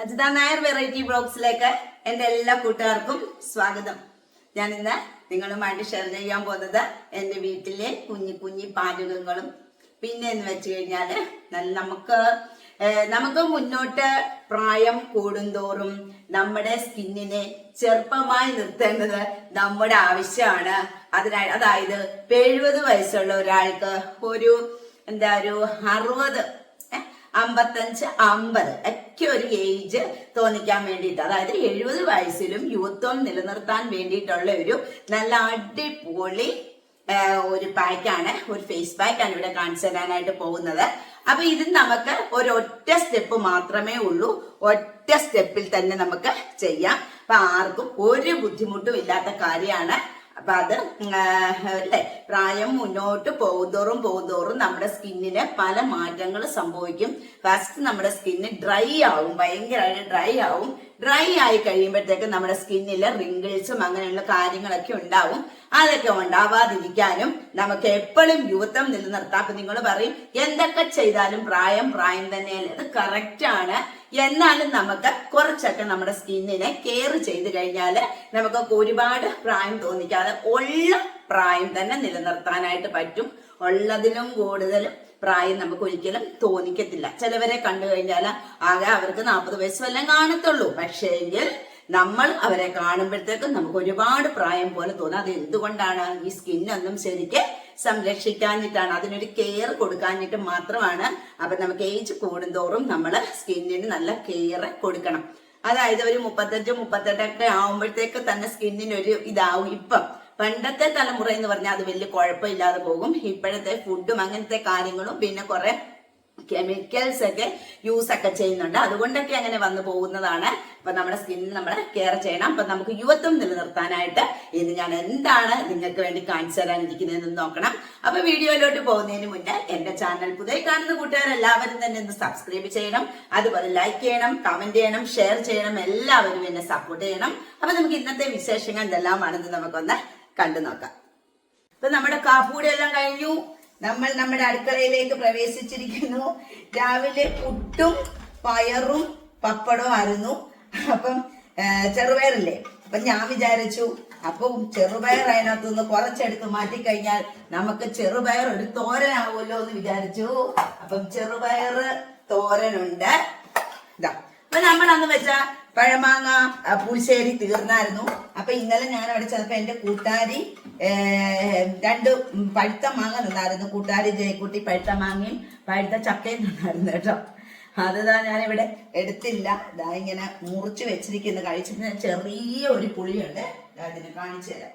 Ajitha Nair variety ബ്ലോഗ്സിലേക്ക് എന്റെ എല്ലാ കൂട്ടുകാർക്കും സ്വാഗതം. ഞാൻ ഇന്ന് നിങ്ങളുമായിട്ട് ഷെയർ ചെയ്യാൻ പോകുന്നത് എന്റെ വീട്ടിലെ കുഞ്ഞി കുഞ്ഞി പാചകങ്ങളും പിന്നെ എന്ന് വെച്ച് കഴിഞ്ഞാൽ നമുക്ക് നമുക്ക് മുന്നോട്ട് പ്രായം കൂടുന്തോറും നമ്മുടെ സ്കിന്നിനെ ചെറുപ്പമായി നിർത്തേണ്ടത് നമ്മുടെ ആവശ്യമാണ്. അതിനാ അതായത് എഴുപത് വയസ്സുള്ള ഒരാൾക്ക് ഒരു എന്താ ഒരു അറുപത് അമ്പത്തഞ്ച് അമ്പത്. ഒക്കെ ഒരു ഏജ് തോന്നിക്കാൻ വേണ്ടിയിട്ട്. അതായത് എഴുപത് വയസ്സിലും യുവത്വം നിലനിർത്താൻ വേണ്ടിയിട്ടുള്ള ഒരു നല്ല അടിപൊളി ഒരു പാക്കാണ് ഒരു ഫേസ് പാക്കാണ് ഇവിടെ കാണിച്ചു തരാനായിട്ട് പോകുന്നത്. അപ്പൊ ഇത് നമുക്ക് ഒരു ഒറ്റ സ്റ്റെപ്പ് മാത്രമേ ഉള്ളൂ. ഒറ്റ സ്റ്റെപ്പിൽ തന്നെ നമുക്ക് ചെയ്യാം. അപ്പൊ ആർക്കും ഒരു ബുദ്ധിമുട്ടും ഇല്ലാത്ത കാര്യമാണ് അപ്പൊ അത് അല്ലെ? പ്രായം മുന്നോട്ട് പോകുന്തോറും പോകുന്തോറും നമ്മുടെ സ്കിന്നിന് പല മാറ്റങ്ങൾ സംഭവിക്കും. ഫസ്റ്റ് നമ്മുടെ സ്കിന്ന് ഡ്രൈ ആവും ഭയങ്കരമായിട്ട് ഡ്രൈ ആവും. ഡ്രൈ ആയി കഴിയുമ്പോഴത്തേക്ക് നമ്മുടെ സ്കിന്നിൽ റിങ്കിൾസും അങ്ങനെയുള്ള കാര്യങ്ങളൊക്കെ ഉണ്ടാവും. അതൊക്കെ ഉണ്ടാവാതിരിക്കാനും നമുക്ക് എപ്പോഴും യുവത്വം നിലനിർത്താം. അപ്പൊ നിങ്ങൾ പറയും എന്തൊക്കെ ചെയ്താലും പ്രായം പ്രായം തന്നെയല്ലേ? അത് കറക്റ്റ് ആണ്. എന്നാലും നമുക്ക് കുറച്ചൊക്കെ നമ്മുടെ സ്കിന്നിനെ കെയർ ചെയ്ത് കഴിഞ്ഞാൽ നമുക്ക് ഒരുപാട് പ്രായം തോന്നിക്കാതെ ഉള്ള പ്രായം തന്നെ നിലനിർത്താനായിട്ട് പറ്റും. ഉള്ളതിലും കൂടുതലും പ്രായം നമുക്ക് ഒരിക്കലും തോന്നിക്കത്തില്ല. ചിലവരെ കണ്ടു കഴിഞ്ഞാൽ ആകെ അവർക്ക് നാൽപ്പത് വയസ്സ് വല്ലതും കാണത്തുള്ളൂ. പക്ഷേങ്കിൽ നമ്മൾ അവരെ കാണുമ്പോഴത്തേക്കും നമുക്ക് ഒരുപാട് പ്രായം പോലെ തോന്നും. അത് എന്തുകൊണ്ടാണ് ഈ സ്കിന്നൊന്നും ശരിക്ക് സംരക്ഷിക്കാഞ്ഞിട്ടാണ് അതിനൊരു കെയർ കൊടുക്കാഞ്ഞിട്ട് മാത്രമാണ് അപ്പൊ നമുക്ക് ഏജ് കൂടുന്തോറും നമ്മൾ സ്കിന്നിന് നല്ല കെയർ കൊടുക്കണം. അതായത് ഒരു മുപ്പത്തഞ്ച് മുപ്പത്തെട്ടൊക്കെ ആവുമ്പോഴത്തേക്ക് തന്നെ സ്കിന്നിന് ഒരു ഇതാവും. ഇപ്പം പണ്ടത്തെ തലമുറ എന്ന് പറഞ്ഞാൽ അത് വലിയ കുഴപ്പമില്ലാതെ പോകും. ഇപ്പോഴത്തെ ഫുഡും അങ്ങനത്തെ കാര്യങ്ങളും പിന്നെ കുറെ കെമിക്കൽസ് ഒക്കെ യൂസ് ഒക്കെ ചെയ്യുന്നുണ്ട്. അതുകൊണ്ടൊക്കെ അങ്ങനെ വന്നു പോകുന്നതാണ്. അപ്പൊ നമ്മുടെ സ്കിന്നിൽ നമ്മൾ കെയർ ചെയ്യണം. അപ്പൊ നമുക്ക് യുവത്വം നിലനിർത്താനായിട്ട് ഇന്ന് ഞാൻ എന്താണ് നിങ്ങൾക്ക് വേണ്ടി കാണിച്ചു തരാനിരിക്കുന്നതെന്ന് നോക്കണം. അപ്പൊ വീഡിയോയിലോട്ട് പോകുന്നതിന് മുന്നേ എന്റെ ചാനൽ പുതിയ കാണുന്ന കൂട്ടുകാർ എല്ലാവരും തന്നെ ഒന്ന് സബ്സ്ക്രൈബ് ചെയ്യണം. അതുപോലെ ലൈക്ക് ചെയ്യണം കമന്റ് ചെയ്യണം ഷെയർ ചെയ്യണം. എല്ലാവരും എന്നെ സപ്പോർട്ട് ചെയ്യണം. അപ്പൊ നമുക്ക് ഇന്നത്തെ വിശേഷങ്ങൾ എന്തെല്ലാമാണെന്ന് നമുക്കൊന്ന് കണ്ടു നോക്കാം ഇപ്പൊ നമ്മുടെ കാപ്പൂടെ എല്ലാം കഴിഞ്ഞു. നമ്മൾ നമ്മുടെ അടുക്കളയിലേക്ക് പ്രവേശിച്ചിരിക്കുന്നു. രാവിലെ പുട്ടും പയറും പപ്പടവും ആയിരുന്നു. അപ്പം ചെറുപയറില്ലേ? അപ്പൊ ഞാൻ വിചാരിച്ചു അപ്പം ചെറുപയർ അതിനകത്ത് നിന്ന് കുറച്ചെടുത്ത് മാറ്റിക്കഴിഞ്ഞാൽ നമുക്ക് ചെറുപയർ ഒരു തോരനാവുമല്ലോ എന്ന് വിചാരിച്ചു. അപ്പം ചെറുപയർ തോരനുണ്ട്. ഇതാ. അപ്പൊ നമ്മൾ അന്ന് വെച്ച പഴമാങ്ങ പുളിശ്ശേരി തീർന്നായിരുന്നു. അപ്പൊ ഇന്നലെ ഞാൻ അവിടെ ചെന്നപ്പോ എന്റെ കൂട്ടുകാരി രണ്ട് പഴുത്ത മാങ്ങ നിന്നായിരുന്നു കൂട്ടുകാരി ജയക്കുട്ടി പഴുത്ത മാങ്ങയും പഴുത്ത ചക്കയും നിന്നായിരുന്നു കേട്ടോ. അതാ ഇവിടെ എടുത്തില്ല. ഇതാ ഇങ്ങനെ മുറിച്ച് വെച്ചിരിക്കുന്നു. കഴിച്ചിട്ട് ചെറിയ ഒരു പുളിയുണ്ട്. ദാ ഇതിനെ കാണിച്ചു തരാം.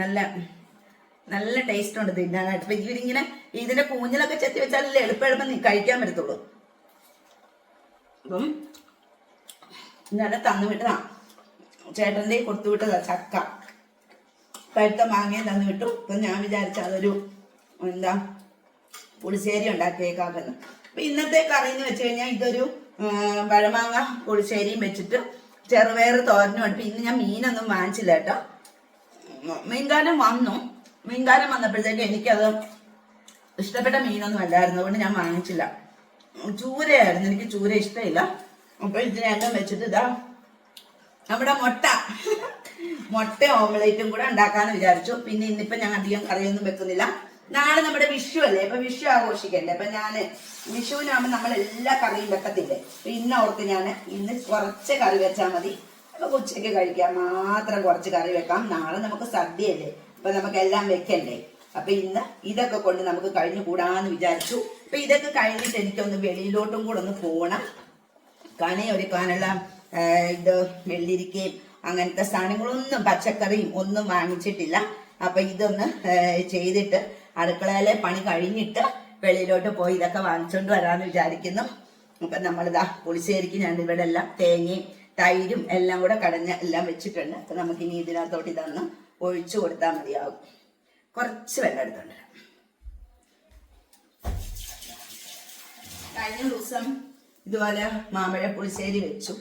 നല്ല നല്ല ടേസ്റ്റ് ഉണ്ട് തിന്നാനായിട്ട്. അപ്പൊ ഇവരിങ്ങനെ ഇതിന്റെ കൂഞ്ഞിലൊക്കെ ചെത്തി വെച്ചാലല്ലേ എളുപ്പം എളുപ്പം കഴിക്കാൻ പറ്റത്തുള്ളൂ. അപ്പം ഇന്നലെ തന്നു വിട്ടതാ. ചേട്ടന്റെ കൊടുത്തു വിട്ടതാ ചക്ക. പഴുത്ത മാങ്ങയും തന്നു വിട്ടു. ഇപ്പൊ ഞാൻ വിചാരിച്ച അതൊരു എന്താ പുളിശ്ശേരി ഉണ്ടാക്കിയേക്കാക്കുന്നു അപ്പൊ ഇന്നത്തെ കറി എന്ന് വെച്ച് കഴിഞ്ഞാൽ ഇതൊരു പഴമാങ്ങ പുളിശ്ശേരിയും വെച്ചിട്ട് ചെറുപയർ തോരനും അടുപ്പ് ഇന്ന് ഞാൻ മീനൊന്നും വാങ്ങിച്ചില്ല കേട്ടോ. മീൻകാലം വന്നു. മീൻകാലം വന്നപ്പോഴത്തേക്ക് എനിക്കത് ഇഷ്ടപ്പെട്ട മീനൊന്നും അല്ലായിരുന്നു. അതുകൊണ്ട് ഞാൻ വാങ്ങിച്ചില്ല. ചൂരയായിരുന്നു. എനിക്ക് ചൂര ഇഷ്ടമില്ല. അപ്പൊ ഇതിനെല്ലാം വെച്ചിട്ട് ഇതാ നമ്മുടെ മുട്ട. മുട്ട ഓംലേറ്റും കൂടെ ഉണ്ടാക്കാന്ന് വിചാരിച്ചു. പിന്നെ ഇന്നിപ്പോ ഞാൻ അധികം കറിയൊന്നും വെക്കുന്നില്ല. നാളെ നമ്മുടെ വിഷു അല്ലേ? അപ്പൊ വിഷു ആഘോഷിക്കണ്ടേ? അപ്പൊ ഞാൻ വിഷുവിനാകുമ്പോ നമ്മൾ എല്ലാ കറിയും വെക്കത്തില്ലേ? അപ്പൊ ഇന്ന് ഓർത്ത് ഞാൻ ഇന്ന് കുറച്ച് കറി വെച്ചാൽ മതി. അപ്പൊ ഉച്ചയ്ക്ക് കഴിക്കാൻ മാത്രം കുറച്ച് കറി വെക്കാം. നാളെ നമുക്ക് സദ്യയല്ലേ അപ്പൊ നമുക്ക് എല്ലാം വെക്കണ്ടേ? അപ്പൊ ഇന്ന് ഇതൊക്കെ കൊണ്ട് നമുക്ക് കഴിഞ്ഞു കൂടാന്ന് വിചാരിച്ചു. അപ്പൊ ഇതൊക്കെ കഴിഞ്ഞിട്ട് എനിക്കൊന്ന് വെളിയിലോട്ടും കൂടെ ഒന്ന് പോകണം കണി ഒരുക്കാനുള്ള ഇത് വെള്ളിരിക്കയും അങ്ങനത്തെ സാധനങ്ങളൊന്നും പച്ചക്കറിയും ഒന്നും വാങ്ങിച്ചിട്ടില്ല. അപ്പൊ ഇതൊന്ന് ചെയ്തിട്ട് അടുക്കളയിലെ പണി കഴിഞ്ഞിട്ട് വെളിയിലോട്ട് പോയി ഇതൊക്കെ വാങ്ങിച്ചോണ്ട് വരാന്ന് വിചാരിക്കുന്നു. അപ്പൊ നമ്മളിതാ പുളിശ്ശേരിക്ക് ഞാൻ ഇവിടെ എല്ലാം തേങ്ങയും തൈരും എല്ലാം കൂടെ കടഞ്ഞ എല്ലാം വെച്ചിട്ടുണ്ട്. അപ്പൊ നമുക്ക് ഇനി ഇതിനകത്തോട്ട് ഇതൊന്ന് ഒഴിച്ചു കൊടുത്താൽ മതിയാവും. കുറച്ച് വെള്ളം എടുത്തോണ്ട്. കഴിഞ്ഞ ദിവസം ഇതുപോലെ മാമ്പഴ പുളിശ്ശേരി വെച്ചു.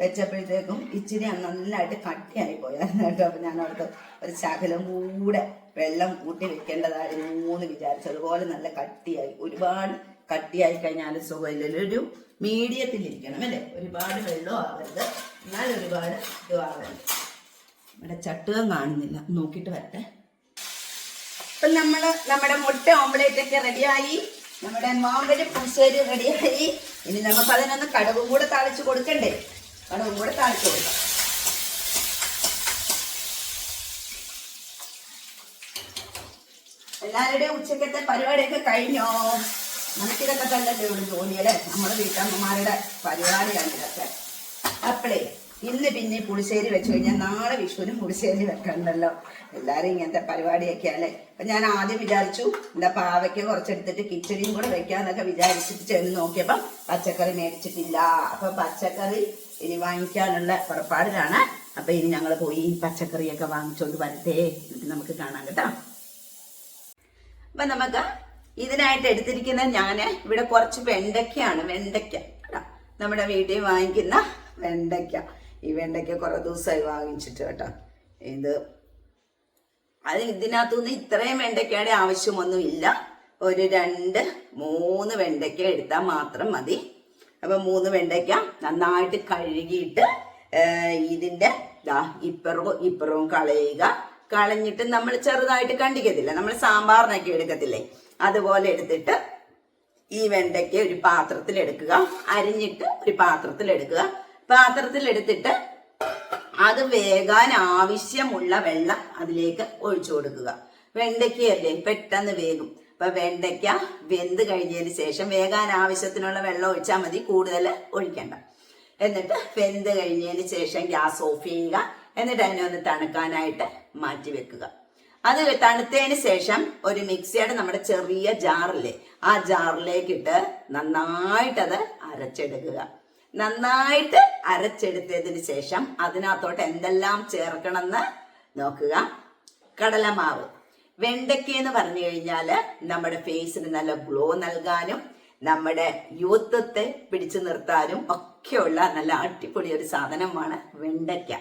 വെച്ചപ്പോഴത്തേക്കും ഇച്ചിരി നന്നായിട്ട് കട്ടിയായി പോയായിരുന്നു കേട്ടോ അപ്പം ഞാൻ അവിടുത്തെ ഒരു ശകലം കൂടെ വെള്ളം കൂട്ടി വെക്കേണ്ടതായിരുന്നു എന്ന് വിചാരിച്ചു. അതുപോലെ നല്ല കട്ടിയായി. ഒരുപാട് കട്ടിയായി കഴിഞ്ഞാൽ സുഖമില്ലല്ലോ ഒരു മീഡിയത്തിൽ ഇരിക്കണം അല്ലേ? ഒരുപാട് വെള്ളം ആവരുത്. എന്നാൽ ഒരുപാട് ഇതും ആവരുത്. ഇവിടെ ചട്ടുകം കാണുന്നില്ല. നോക്കിയിട്ട് വരട്ടെ. അപ്പം നമ്മൾ നമ്മുടെ മുട്ട ഓംലേറ്റ് ഒക്കെ റെഡിയായി നമ്മുടെ മാമ്പഴ പൂശേരി റെഡിയായി. ഇനി നമുക്ക് അതിനൊന്ന് കടവും കൂടെ താളിച്ച് കൊടുക്കണ്ടേ? കടവും കൂടെ താളിച്ച് കൊടുക്കാം. എല്ലാവരുടെയും ഉച്ചക്കത്തെ പരിപാടിയൊക്കെ കഴിഞ്ഞോ? നമുക്കിതൊക്കെ തന്നെ ജോലിയല്ലേ നമ്മുടെ വീട്ടമ്മമാരുടെ പരിപാടിയാണ് ഇതൊക്കെ. അപ്പളേ ഇന്ന് പിന്നെ പുളിശ്ശേരി വെച്ച് കഴിഞ്ഞാൽ നാളെ വിഷുവിനും പുളിശ്ശേരി വെക്കണ്ടല്ലോ. എല്ലാവരും ഇങ്ങനത്തെ പരിപാടിയൊക്കെ അല്ലേ അപ്പൊ ഞാൻ ആദ്യം വിചാരിച്ചു എന്താ പാവയ്ക്ക് കുറച്ചെടുത്തിട്ട് കിച്ചടിയും കൂടെ വെക്കാന്നൊക്കെ വിചാരിച്ചിട്ട് ചെന്ന് നോക്കിയപ്പം പച്ചക്കറി മേടിച്ചിട്ടില്ല. അപ്പൊ പച്ചക്കറി ഇനി വാങ്ങിക്കാനുള്ള പുറപ്പാടിലാണ്. അപ്പൊ ഇനി ഞങ്ങൾ പോയി പച്ചക്കറിയൊക്കെ വാങ്ങിച്ചോണ്ട് വരട്ടെ എന്നിട്ട് നമുക്ക് കാണാം കേട്ടോ. അപ്പൊ നമുക്ക് ഇതിനായിട്ട് എടുത്തിരിക്കുന്ന ഞാൻ ഇവിടെ കുറച്ച് വെണ്ടയ്ക്കയാണ് വെണ്ടയ്ക്ക. നമ്മുടെ വീട്ടിൽ വാങ്ങിക്കുന്ന വെണ്ടയ്ക്ക. ഈ വെണ്ടയ്ക്ക കുറെ ദിവസമായി വാങ്ങിച്ചിട്ട് കേട്ടോ. ഇത് അത് ഇതിനകത്തുനിന്ന് ഇത്രയും വെണ്ടയ്ക്കയുടെ ആവശ്യമൊന്നും ഇല്ല ഒരു രണ്ട് മൂന്ന് വെണ്ടയ്ക്ക എടുത്താൽ മാത്രം മതി. അപ്പൊ മൂന്ന് വെണ്ടയ്ക്ക നന്നായിട്ട് കഴുകിയിട്ട് ഇതിന്റെ ദാ ഇപ്പുറവും ഇപ്പുറവും കളയുക. കളഞ്ഞിട്ട് നമ്മൾ ചെറുതായിട്ട് കണ്ടിക്കത്തില്ല? നമ്മൾ സാമ്പാറിനൊക്കെ എടുക്കത്തില്ലേ? അതുപോലെ എടുത്തിട്ട് ഈ വെണ്ടയ്ക്ക ഒരു പാത്രത്തിൽ എടുക്കുക. അരിഞ്ഞിട്ട് ഒരു പാത്രത്തിൽ എടുക്കുക. പാത്രത്തിൽ എടുത്തിട്ട് അത് വേകാൻ ആവശ്യമുള്ള വെള്ളം അതിലേക്ക് ഒഴിച്ചു കൊടുക്കുക. വെണ്ടയ്ക്കയല്ലേ പെട്ടെന്ന് വേകും. അപ്പൊ വെണ്ടയ്ക്ക വെന്ത് കഴിഞ്ഞതിന് ശേഷം വേകാൻ ആവശ്യത്തിനുള്ള വെള്ളം ഒഴിച്ചാൽ മതി കൂടുതൽ ഒഴിക്കണ്ട. എന്നിട്ട് വെന്ത് കഴിഞ്ഞതിന് ശേഷം ഗ്യാസ് ഓഫ് ചെയ്യുക. എന്നിട്ട് അതിനെ ഒന്ന് തണുക്കാനായിട്ട് മാറ്റി വെക്കുക. അത് തണുത്തതിന് ശേഷം ഒരു മിക്സിയുടെ നമ്മുടെ ചെറിയ ജാറില്ലേ ആ ജാറിലേക്കിട്ട് നന്നായിട്ടത് അരച്ചെടുക്കുക. നന്നായിട്ട് അരച്ചെടുത്തതിന് ശേഷം അതിനകത്തോട്ട് എന്തെല്ലാം ചേർക്കണമെന്ന് നോക്കുക. കടലമാവ്. വെണ്ടയ്ക്ക എന്ന് പറഞ്ഞു കഴിഞ്ഞാൽ നമ്മുടെ ഫേസിന് നല്ല ഗ്ലോ നൽകാനും നമ്മുടെ യൂത്വത്തെ പിടിച്ചു നിർത്താനും ഒക്കെയുള്ള നല്ല അടിപൊളി ഒരു സാധനമാണ് വെണ്ടയ്ക്ക.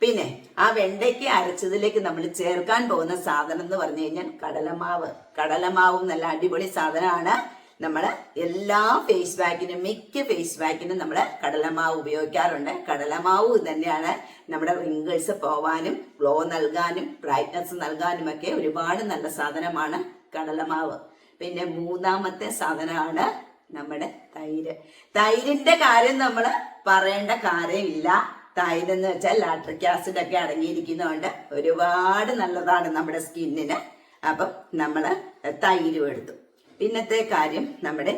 പിന്നെ ആ വെണ്ടയ്ക്ക അരച്ചതിലേക്ക് നമ്മൾ ചേർക്കാൻ പോകുന്ന സാധനം എന്ന് പറഞ്ഞു കഴിഞ്ഞാൽ കടലമാവ്. കടലമാവും നല്ല അടിപൊളി സാധനമാണ്. നമ്മൾ എല്ലാ ഫേസ് പാക്കിനും മിക്ക ഫേസ് പാക്കിനും നമ്മൾ കടലമാവ് ഉപയോഗിക്കാറുണ്ട്. കടലമാവ് തന്നെയാണ് നമ്മുടെ റിങ്കിൾസ് പോവാനും ഗ്ലോ നൽകാനും ബ്രൈറ്റ്നസ് നൽകാനും ഒക്കെ ഒരുപാട് നല്ല സാധനമാണ് കടലമാവ്. പിന്നെ മൂന്നാമത്തെ സാധനമാണ് നമ്മുടെ തൈര്. തൈരിന്റെ കാര്യം നമ്മൾ പറയേണ്ട കാര്യമില്ല. തൈര് എന്ന് വെച്ചാൽ ലാട്രിക് ആസിഡ് ഒക്കെ അടങ്ങിയിരിക്കുന്നതുകൊണ്ട് ഒരുപാട് നല്ലതാണ് നമ്മുടെ സ്കിന്നിന് അപ്പം നമ്മൾ തൈരും എടുത്തു. പിന്നത്തെ കാര്യം നമ്മുടെ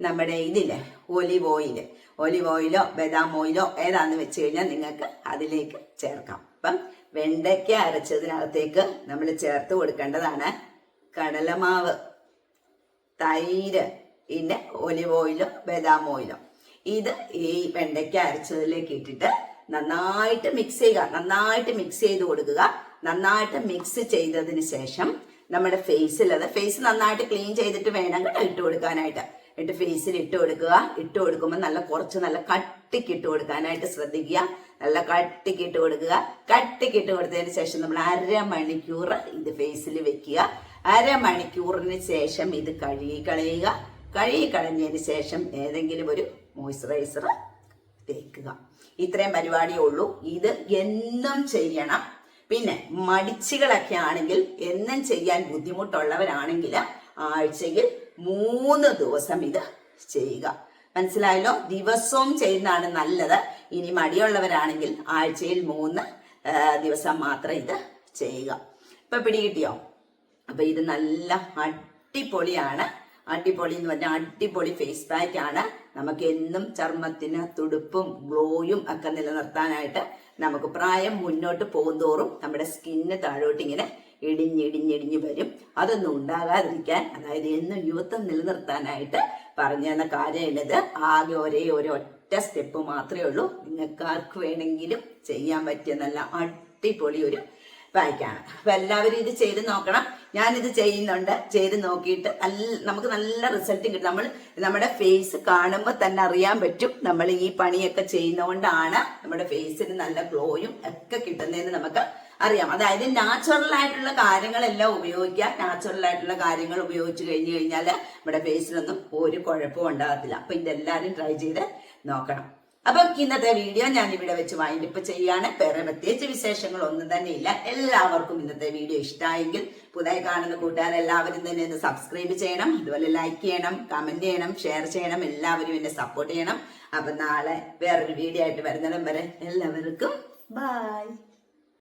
നമ്മുടെ ഇതില്ലേ ഒലിവ് ഓയിൽ ഒലിവ് ഓയിലോ ബദാം ഓയിലോ ഏതാന്ന് വെച്ച് കഴിഞ്ഞാൽ നിങ്ങൾക്ക് അതിലേക്ക് ചേർക്കാം. അപ്പം വെണ്ടയ്ക്ക അരച്ചതിനകത്തേക്ക് നമ്മൾ ചേർത്ത് കൊടുക്കേണ്ടതാണ് കടലമാവ് തൈര് പിന്നെ ഒലിവ് ഓയിലോ ബദാം ഓയിലോ. ഇത് ഈ വെണ്ടയ്ക്ക അരച്ചതിലേക്ക് ഇട്ടിട്ട് നന്നായിട്ട് മിക്സ് ചെയ്യുക. നന്നായിട്ട് മിക്സ് ചെയ്ത് കൊടുക്കുക. നന്നായിട്ട് മിക്സ് ചെയ്തതിന് ശേഷം നമ്മുടെ ഫേസിൽ അത് ഫേസ് നന്നായിട്ട് ക്ലീൻ ചെയ്തിട്ട് വേണം കേട്ടോ ഇട്ട് കൊടുക്കാനായിട്ട്. എന്നിട്ട് ഫേസിൽ ഇട്ട് കൊടുക്കുക. ഇട്ട് കൊടുക്കുമ്പോൾ നല്ല കുറച്ച് നല്ല കട്ടിക്ക് ഇട്ട് കൊടുക്കാനായിട്ട് ശ്രദ്ധിക്കുക. നല്ല കട്ടിക്ക് ഇട്ട് കൊടുക്കുക. കട്ടിക്ക് ഇട്ട് കൊടുത്തതിന് ശേഷം നമ്മൾ അരമണിക്കൂർ ഇത് ഫേസിൽ വെക്കുക. അരമണിക്കൂറിന് ശേഷം ഇത് കഴുകി കളയുക. കഴുകി കളഞ്ഞതിന് ശേഷം ഏതെങ്കിലും ഒരു മോയ്സ്ചറൈസർ തേക്കുക. ഇത്രയും പരിപാടിയേ ഉള്ളൂ. ഇത് എന്നും ചെയ്യണം. പിന്നെ മടിച്ചുകളൊക്കെ ആണെങ്കിൽ എന്നും ചെയ്യാൻ ബുദ്ധിമുട്ടുള്ളവരാണെങ്കിൽ ആഴ്ചയിൽ മൂന്ന് ദിവസം ഇത് ചെയ്യുക. മനസ്സിലായല്ലോ? ദിവസവും ചെയ്യുന്നതാണ് നല്ലത്. ഇനി മടിയുള്ളവരാണെങ്കിൽ ആഴ്ചയിൽ മൂന്ന് ദിവസം മാത്രം ഇത് ചെയ്യുക. ഇപ്പൊ പിടികിട്ടിയോ? അപ്പൊ ഇത് നല്ല അടിപൊളിയാണ്. അടിപൊളി എന്ന് പറഞ്ഞാൽ അടിപൊളി ഫേസ് പാക്ക് ആണ്. നമുക്ക് എന്നും ചർമ്മത്തിന് തുടുപ്പും ഗ്ലോയും ഒക്കെ നിലനിർത്താനായിട്ട് നമുക്ക് പ്രായം മുന്നോട്ട് പോകുന്തോറും നമ്മുടെ സ്കിന്ന് താഴോട്ട് ഇങ്ങനെ ഇടിഞ്ഞിടിഞ്ഞിടിഞ്ഞ് വരും. അതൊന്നും ഉണ്ടാകാതിരിക്കാൻ അതായത് എന്നും യുവത്വം നിലനിർത്താനായിട്ട് പറഞ്ഞു തന്ന കാര്യമുള്ളത് ആകെ ഒരേ ഒരു ഒറ്റ സ്റ്റെപ്പ് മാത്രമേ ഉള്ളൂ. നിങ്ങൾക്കാർക്ക് വേണമെങ്കിലും ചെയ്യാൻ പറ്റിയ നല്ല അടിപൊളി ഒരു പായ്ക്കാണ് അപ്പൊ എല്ലാവരും ഇത് ചെയ്ത് നോക്കണം. ഞാനിത് ചെയ്യുന്നുണ്ട്. ചെയ്ത് നോക്കിയിട്ട് നല്ല നമുക്ക് നല്ല റിസൾട്ട് കിട്ടും. നമ്മൾ നമ്മുടെ ഫേസ് കാണുമ്പോൾ തന്നെ അറിയാൻ പറ്റും നമ്മൾ ഈ പണിയൊക്കെ ചെയ്യുന്നതുകൊണ്ടാണ് നമ്മുടെ ഫേസിന് നല്ല ഗ്ലോയും ഒക്കെ കിട്ടുന്നതെന്ന് നമുക്ക് അറിയാം. അതായത് നാച്ചുറൽ ആയിട്ടുള്ള കാര്യങ്ങളെല്ലാം ഉപയോഗിക്കുക നാച്ചുറൽ ആയിട്ടുള്ള കാര്യങ്ങൾ ഉപയോഗിച്ച് കഴിഞ്ഞു കഴിഞ്ഞാൽ നമ്മുടെ ഫേസിനൊന്നും ഒരു കുഴപ്പവും ഉണ്ടാകത്തില്ല. അപ്പൊ ഇതെല്ലാവരും ട്രൈ ചെയ്ത് നോക്കണം. അപ്പം ഇന്നത്തെ വീഡിയോ ഞാൻ ഇവിടെ വെച്ച് വൈൻഡ് വൈൻഡിപ്പ് ചെയ്യാണ് വേറെ പ്രത്യേകിച്ച് വിശേഷങ്ങൾ ഒന്നും തന്നെ ഇല്ല. എല്ലാവർക്കും ഇന്നത്തെ വീഡിയോ ഇഷ്ടമായെങ്കിൽ പുതിയ കാണുന്ന കൂട്ടുകാർ എല്ലാവരും തന്നെ ഒന്ന് സബ്സ്ക്രൈബ് ചെയ്യണം. അതുപോലെ ലൈക്ക് ചെയ്യണം കമന്റ് ചെയ്യണം ഷെയർ ചെയ്യണം. എല്ലാവരും എന്നെ സപ്പോർട്ട് ചെയ്യണം. അപ്പൊ നാളെ വേറൊരു വീഡിയോ ആയിട്ട് വരുന്നിടം വരെ എല്ലാവർക്കും ബൈ